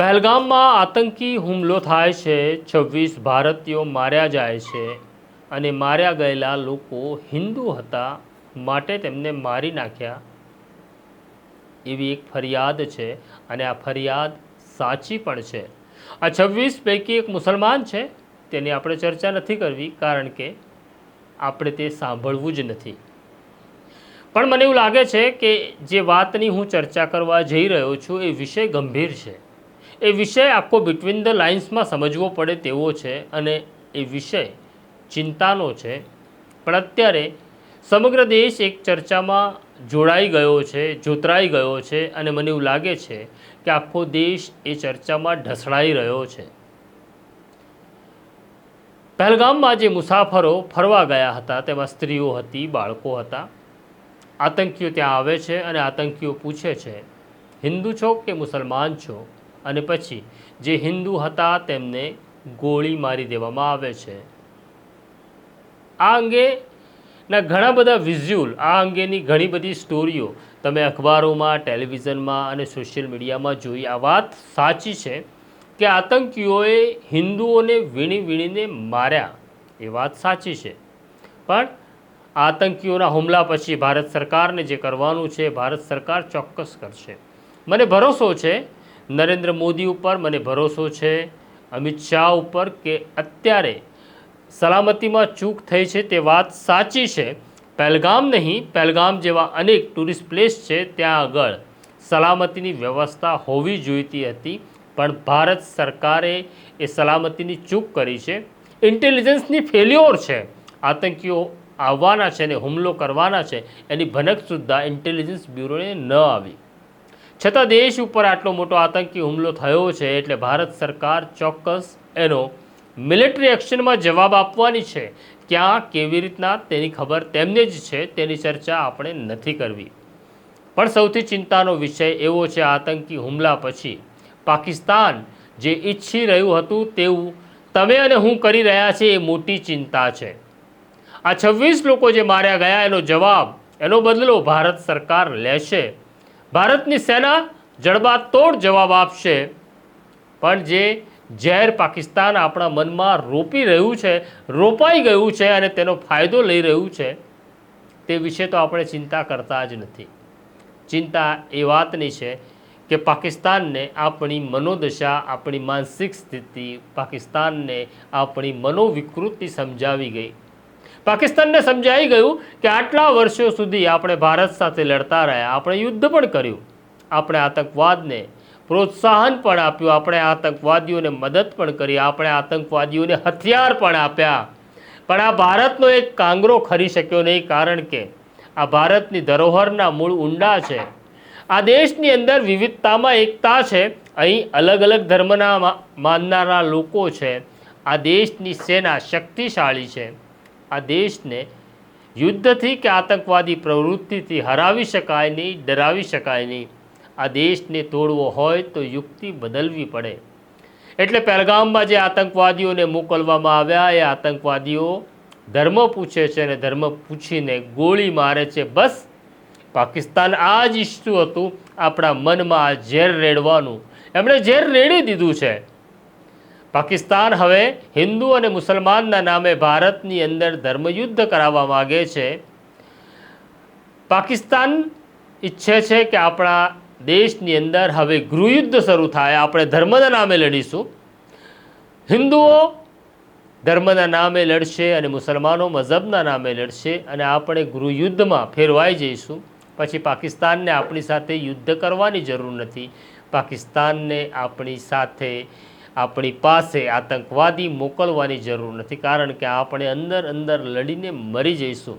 પહેલગામમાં આતંકી હુમલો થાય છે, છવ્વીસ ભારતીયો માર્યા જાય છે અને માર્યા ગયેલા લોકો હિન્દુ હતા માટે તેમને મારી નાખ્યા. એવી એક ફરિયાદ છે અને આ ફરિયાદ સાચી પણ છે. આ છવ્વીસ પૈકી એક મુસલમાન છે, તેની આપણે ચર્ચા નથી કરવી કારણ કે આપણે તે સાંભળવું જ નથી. પણ મને એવું લાગે છે કે જે વાતની હું ચર્ચા કરવા જઈ રહ્યો છું એ વિષય ગંભીર છે. એ વિષય આખો બિટવીન ધ લાઇન્સમાં સમજવો પડે તેવો છે અને એ વિષય ચિંતાનો છે. પણ અત્યારે સમગ્ર દેશ એક ચર્ચામાં જોડાઈ ગયો છે, જોતરાઈ ગયો છે અને મને એવું લાગે છે કે આખો દેશ એ ચર્ચામાં ઢસડાઈ રહ્યો છે. પહેલગામમાં જે મુસાફરો ફરવા ગયા હતા, તેમાં સ્ત્રીઓ હતી, બાળકો હતા. આતંકીઓ ત્યાં આવે છે અને આતંકીઓ પૂછે છે, હિન્દુ છો કે મુસલમાન છો? અને પછી જે હિન્દુ હતા તેમને ગોળી મારી દેવામાં આવે છે. આ અંગેના ઘણા બધા વિઝ્યુઅલ, આ અંગેની ઘણી બધી સ્ટોરીઓ તમે અખબારોમાં, ટેલિવિઝનમાં અને સોશિયલ મીડિયામાં જોઈ. આ વાત સાચી છે કે આતંકીઓએ હિન્દુઓને વીણી વીણીને માર્યા. એ વાત સાચી છે. પણ આતંકીઓના હુમલા પછી ભારત સરકારને જે કરવાનું છે, ભારત સરકાર ચોક્કસ કરશે. મને ભરોસો છે નરેન્દ્ર મોદી ઉપર મને ભરોસો છે, અમિત શાહ ઉપર કે અત્યારે સલામતીમાં ચૂક થઈ છે તે વાત સાચી છે. પહેલગામ નહીં, પહેલગામ જેવા અનેક ટુરિસ્ટ પ્લેસ છે ત્યાં આગળ સલામતીની વ્યવસ્થા હોવી જોઈતી હતી, પણ ભારત સરકારે એ સલામતીની ચૂક કરી છે. ઇન્ટેલિજન્સની ફેલ્યોર છે. આતંકીઓ આવવાના છે અને હુમલો કરવાના છે, એની ભનક સુદ્ધા ઇન્ટેલિજન્સ બ્યુરોને ન આવી. છતાં દેશ ઉપર આટલો મોટો આતંકી હુમલો થયો છે એટલે ભારત સરકાર ચોક્કસ એનો મિલિટરી એક્શનમાં જવાબ આપવાની છે. ક્યાં, કેવી રીતના, તેની ખબર તેમને જ છે. તેની ચર્ચા આપણે નથી કરવી. પણ સૌથી ચિંતાનો વિષય એવો છે આતંકી હુમલા પછી. પાકિસ્તાન જે ઈચ્છી રહ્યું હતું તેવું તમે અને હું કરી રહ્યા છીએ એ મોટી ચિંતા છે. આ છવ્વીસ લોકો જે માર્યા ગયા એનો જવાબ, એનો બદલો ભારત સરકાર લેશે. ભારતની સેના જડબાતોડ જવાબ આપશે. પણ જે ઝેર પાકિસ્તાન આપણા મનમાં રોપી રહ્યું છે, રોપાઈ ગયું છે અને તેનો ફાયદો લઈ રહ્યું છે, તે વિશે તો આપણે ચિંતા કરતા જ નથી. ચિંતા એ વાતની છે કે પાકિસ્તાનને આપણી મનોદશા, આપણી માનસિક સ્થિતિ પાકિસ્તાનને આપણી મનોવિકૃતિ સમજાવી ગઈ. પાકિસ્તાનને સમજાઈ ગયું કે આટલા વર્ષો સુધી આપણે ભારત સાથે લડતા રહ્યા, આપણે યુદ્ધ પણ કર્યું. આપણે આતંકવાદને પ્રોત્સાહન પણ આપ્યું, આપણે આતંકવાદીઓને મદદ પણ કરી, આપણે આતંકવાદીઓને હથિયાર પણ આપ્યા. પણ આ ભારતનો એક કાંગરો ખરી શક્યો નહીં, કારણ કે આ ભારતની ધરોહરના મૂળ ઊંડા છે. આ દેશની અંદર વિવિધતામાં એકતા છે, અહીં અલગ અલગ ધર્મના માનનારા લોકો છે. આ દેશની સેના શક્તિશાળી છે. આ દેશને યુદ્ધથી કે આતંકવાદી પ્રવૃત્તિથી હરાવી શકાય નહીં, ડરાવી શકાય નહીં. આ દેશને તોડવો હોય તો યુક્તિ બદલવી પડે. એટલે પહેલગામમાં જે આતંકવાદીઓને મોકલવામાં આવ્યા, એ આતંકવાદીઓ ધર્મ પૂછે છે અને ધર્મ પૂછીને ગોળી મારે છે. બસ, પાકિસ્તાન આ જ ઈચ્છતું હતું. આપણા મનમાં આ ઝેર રેડવાનું. એમણે ઝેર રેડી દીધું છે. પાકિસ્તાન હવે હિન્દુ અને મુસલમાનના નામે ભારતની અંદર ધર્મયુદ્ધ કરાવવા માગે છે. પાકિસ્તાન ઈચ્છે છે કે આપણા દેશની અંદર હવે ગૃહયુદ્ધ શરૂ થાય. આપણે ધર્મના નામે લડીશું. હિન્દુઓ ધર્મના નામે લડશે અને મુસલમાનો મઝહબના નામે લડશે અને આપણે ગૃહયુદ્ધમાં ફેરવાઈ જઈશું. પછી પાકિસ્તાનને આપણી સાથે યુદ્ધ કરવાની જરૂર નથી. પાકિસ્તાનને આપણી સાથે આપણી પાસે આતંકવાદી મોકલવાની જરૂર નથી, કારણ કે આપણે અંદર અંદર લડીને મરી જઈશું.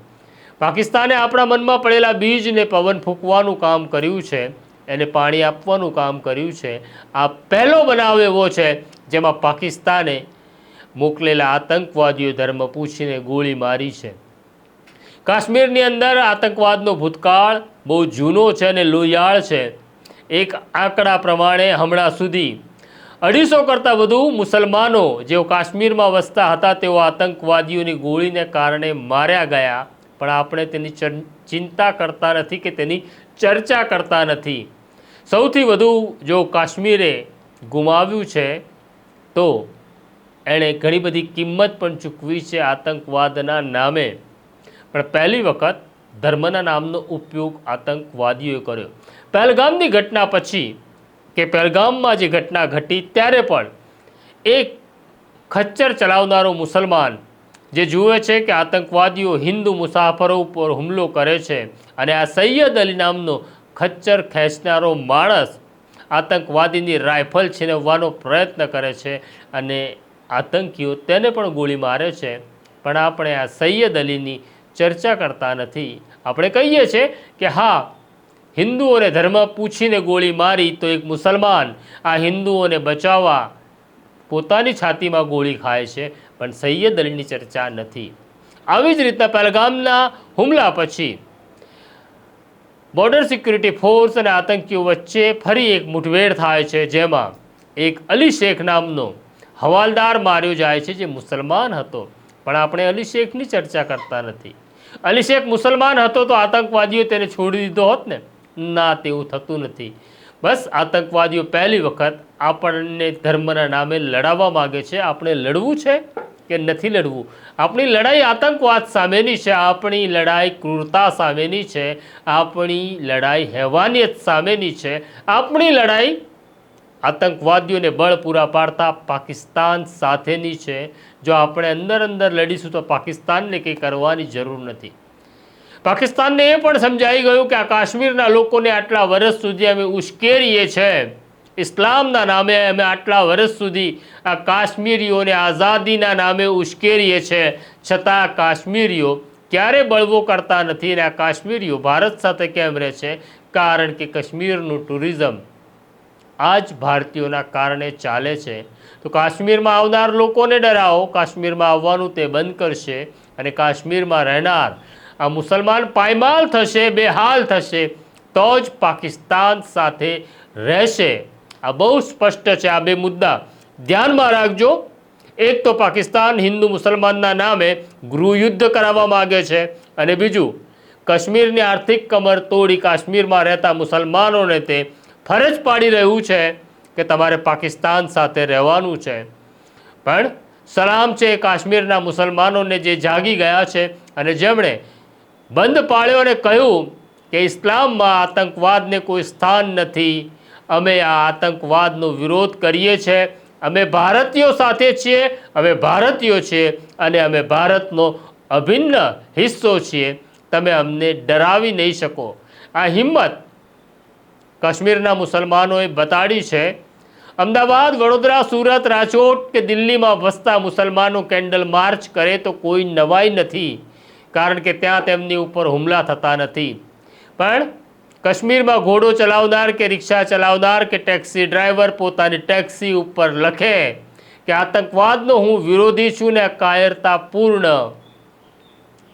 પાકિસ્તાને આપણા મનમાં પડેલા બીજને પવન ફૂંકવાનું કામ કર્યું છે, એને પાણી આપવાનું કામ કર્યું છે. આ પહેલો બનાવ એવો છે જેમાં પાકિસ્તાને મોકલેલા આતંકવાદીઓ ધર્મ પૂછીને ગોળી મારી છે. કાશ્મીરની અંદર આતંકવાદનો ભૂતકાળ બહુ જૂનો છે અને લોહિયાળ છે. એક આંકડા પ્રમાણે હમણાં સુધી અઢીસો કરતાં વધુ મુસલમાનો જેઓ કાશ્મીરમાં વસતા હતા, તેઓ આતંકવાદીઓની ગોળીને કારણે માર્યા ગયા. પણ આપણે તેની ચિંતા કરતા નથી કે તેની ચર્ચા કરતા નથી. સૌથી વધુ જો કાશ્મીરે ગુમાવ્યું છે, તો એણે ઘણી બધી કિંમત પણ ચૂકવી છે આતંકવાદના નામે. પણ પહેલી વખત ધર્મના નામનો ઉપયોગ આતંકવાદીઓએ કર્યો. પહેલગામની ઘટના પછી કે પહેલગામમાં જે ઘટના ઘટી ત્યારે પણ એક ખચ્ચર ચલાવનારો મુસલમાન જે જુએ છે કે આતંકવાદીઓ હિન્દુ મુસાફરો ઉપર હુમલો કરે છે અને આ સૈયદ અલી નામનો ખચ્ચર ખેંચનારો માણસ આતંકવાદીની રાઇફલ છીનવવાનો પ્રયત્ન કરે છે અને આતંકીઓ તેને પણ ગોળી મારે છે. પણ આપણે આ સૈયદ અલીની ચર્ચા કરતા નથી. આપણે કહીએ છીએ કે હા હિન્દુઓને ધર્મ પૂછીને ગોળી મારી તો એક મુસલમાન આ હિન્દુઓને બચાવવા પોતાની છાતીમાં ગોળી ખાય છે, પણ સૈયદ અલીની ચર્ચા નથી. આવી જ રીતના પહેલગામના હુમલા પછી બોર્ડર સિક્યુરિટી ફોર્સ અને આતંકીઓ વચ્ચે ફરી એક મુઠભેડ થાય છે, જેમાં એક અલી શેખ નામનો હવાલદાર માર્યો જાય છે, જે મુસલમાન હતો. પણ આપણે અલી શેખની ચર્ચા કરતા નથી. અલી શેખ મુસલમાન હતો તો આતંકવાદીઓ તેને છોડી દીધો હોત ને? ના તેવું થતું નથી. બસ આતંકવાદીઓ પહેલી વખત આપણને ધર્મના નામે લડાવવા માગે છે. આપણે લડવું છે કે નથી લડવું? આપણી લડાઈ આતંકવાદ સામેની છે. આપણી લડાઈ ક્રૂરતા સામેની છે. આપણી લડાઈ હેવાનિયત સામેની છે. આપણી લડાઈ આતંકવાદીઓને બળ પૂરા પાડતા પાકિસ્તાન સાથેની છે. જો આપણે અંદર અંદર લડીશું તો પાકિસ્તાનને કંઈ કરવાની જરૂર નથી. પાકિસ્તાનને એ પણ સમજાઈ ગયું કે આ કાશ્મીરના લોકોને આટલા વર્ષ સુધી અમે ઉશ્કેરીએ છીએ ઇસ્લામના નામે અમે આટલા વર્ષ સુધી આ કાશ્મીરીઓને આઝાદીના નામે ઉશ્કેરીએ છીએ છતાં કાશ્મીરીઓ ક્યારે બળવો કરતા નથી અને આ કાશ્મીરીઓ ભારત સાથે કેમ રહે છે? કારણ કે કાશ્મીરનું ટુરિઝમ આ જ ભારતીયોના કારણે ચાલે છે. તો કાશ્મીરમાં આવનાર લોકોને ડરાવો. કાશ્મીરમાં આવવાનું તે બંધ કરશે અને કાશ્મીરમાં રહેનાર આ મુસલમાન પાયમાલ થશે, બેહાલ થશે, તો જ પાકિસ્તાન સાથે રહેશે. આ બહુ સ્પષ્ટ છે આ બે મુદ્દા. ધ્યાનમાં રાખજો, એક તો પાકિસ્તાન હિન્દુ મુસલમાનના નામે ગૃહયુદ્ધ કરાવવા માગે છે. અને બીજું, કાશ્મીરની આર્થિક કમર તોડી કાશ્મીરમાં રહેતા મુસલમાનોને તે ફરજ પાડી રહ્યું છે કે તમારે પાકિસ્તાન સાથે રહેવાનું છે. પણ સલામ છે કાશ્મીરના મુસલમાનોને જે જાગી ગયા છે અને જેમણે બંધ પાળ્યો અને કહ્યું કે ઇસ્લામમાં આતંકવાદને કોઈ સ્થાન નથી. અમે આ આતંકવાદનો વિરોધ કરીએ છીએ અમે ભારતીયો સાથે છીએ, અમે ભારતીયો છીએ અને અમે ભારતનો અભિન્ન હિસ્સો છીએ. તમે અમને ડરાવી નહીં શકો. આ હિંમત કાશ્મીરના મુસલમાનોએ બતાડી છે. અમદાવાદ, વડોદરા, સુરત, રાજકોટ કે દિલ્હીમાં વસતા મુસલમાનો કેન્ડલ માર્ચ કરે તો કોઈ નવાઈ નથી. કારણ કે ત્યાં તેમની ઉપર હુમલા થતા નથી. પણ કાશ્મીરમાં ઘોડો ચલાવનાર કે રિક્ષા ચલાવનાર કે ટેક્સી ડ્રાઈવર પોતાની ટેક્સી ઉપર લખે કે આતંકવાદનો હું વિરોધી છું ને કાયરતાપૂર્ણ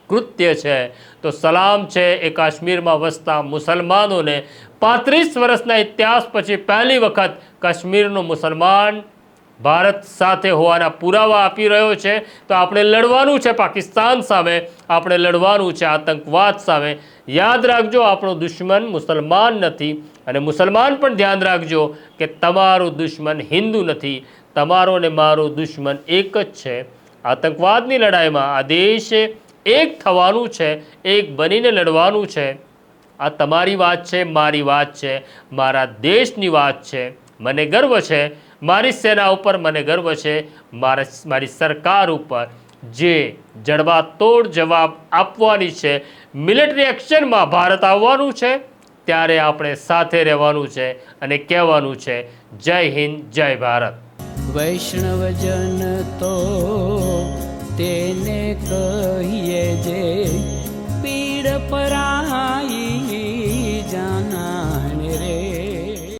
કૃત્ય છે. તો સલામ છે એ કાશ્મીરમાં વસતા મુસલમાનોને. પાંત્રીસ વર્ષના ઇતિહાસ પછી પહેલી વખત કાશ્મીરનો મુસલમાન ભારત સાથે હોવાના પુરાવા આપી રહ્યો છે. તો આપણે લડવાનું છે પાકિસ્તાન સામે, આપણે લડવાનું છે આતંકવાદ સામે. યાદ રાખજો, આપણો દુશ્મન મુસલમાન નથી. અને મુસલમાન પણ ધ્યાન રાખજો કે તમારું દુશ્મન હિન્દુ નથી. તમારો ને મારો દુશ્મન એક જ છે. આતંકવાદની લડાઈમાં આ દેશે એક થવાનું છે, એક બનીને લડવાનું છે. આ તમારી વાત છે, મારી વાત છે, મારા દેશની વાત છે. મને ગર્વ છે મારી સેના ઉપર મને ગર્વ છે. મારા મારી સરકાર ઉપર જે જડબાતોડ જવાબ આપવાની છે, મિલિટરી એક્શનમાં ભારત આવવાનું છે, ત્યારે આપણે સાથે રહેવાનું છે અને કહેવાનું છે, જય હિન્દ, જય ભારત. વૈષ્ણવજન તો તેને કહીએ જે, પીડ પરાઈ